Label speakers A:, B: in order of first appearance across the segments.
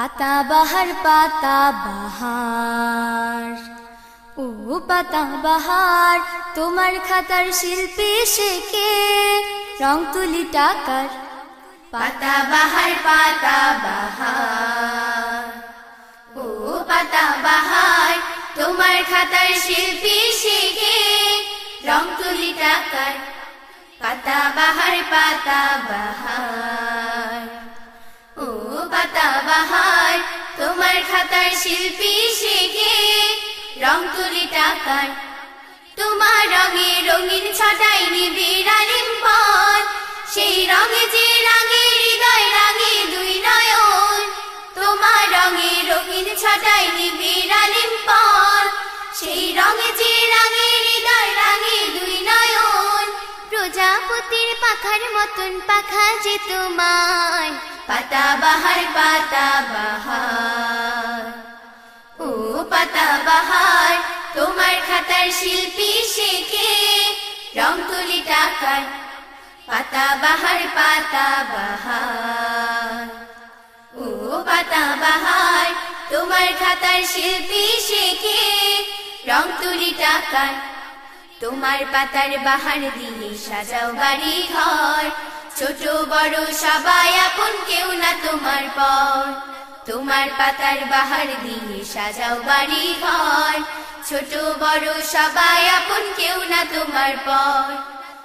A: পাতা বাহার পাতা বাহার। ও পাতা বাহার, তোমার খাতার শিল্পী শেখে রং তুলি টাকার
B: পাতা বাহার পাতা বাহার। ও পাতা বাহার, তোমার খাতার শিল্পী শিখে রং তুলি টাকার পাতা বাহার পাতা বাহার। ও পাতা বাহার শিল্পী শিখে রং তুলি টাকার। তোমার রঙে রঙিন ছটাই আলিম পথ। সেই রঙে যে রাঙে হৃদয়, রাঙে দুই নয়ন। তোমার রঙে রঙিন ছটাই আলিম পথ। সেই রঙে যে রাঙে হৃদয়, রাঙে দুই নয়ন।
A: প্রজাপতির পাখার মতন পাখা যে তোমায়।
B: পাতা বাহার পাতা পাতা বাহার। তোমার খাতার শিল্পী শেখে রং তুলি টাকার। পাতা বাহার পাতা বাহার। ও পাতা বাহার, তোমার খাতার শিল্পী শেখে রং তুলি টাকার। তোমার পাতার বাহার দিয়ে সাজাও বাড়ি ঘর। ছোট বড় সবাই আপন, কেউ না তোমার পর। তোমার পাতার বাহার দিয়ে সাজাও বাড়ি ঘর। ছোট, বড়, সবাই আপন, কেউ না তোমার পর।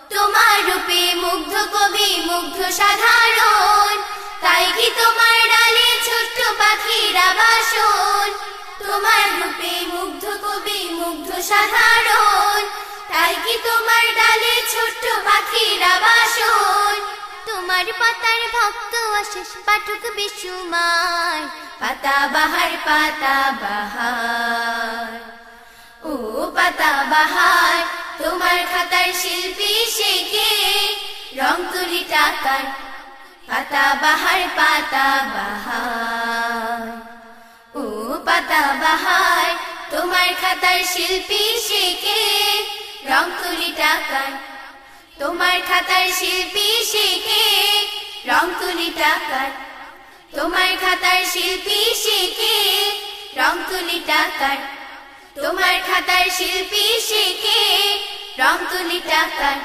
B: তোমার রূপে মুগ্ধ কবি, মুগ্ধ সাধারণ। তাই কি তোমার ডালে ছোট্ট পাখিরা বাসন তোমার রূপে মুগ্ধ কবি, মুগ্ধ সাধারণ। তাই কি তোমার ডালে ছোট্ট পাখিরা বাসন
A: তোমার পাতার ভক্ত অশেষ পাঠক বিশুমায়
B: পাতা বাহার পাতা বাহার। ও পাতা বাহার, তোমার খাতার শিল্পী শেখে রং তুলি টাকার, পাতা বাহার পাতা বাহার। ও পাতা বাহার, তোমার খাতার শিল্পী শেখে রং তুলি টাকার, তোমার খাতার শিল্পী রং তুলি টাকার। তোমার খাতার শিল্পী শিখে রং তুলি টাকার। তোমার খাতার শিল্পী শিখে রং তুলি টাকার।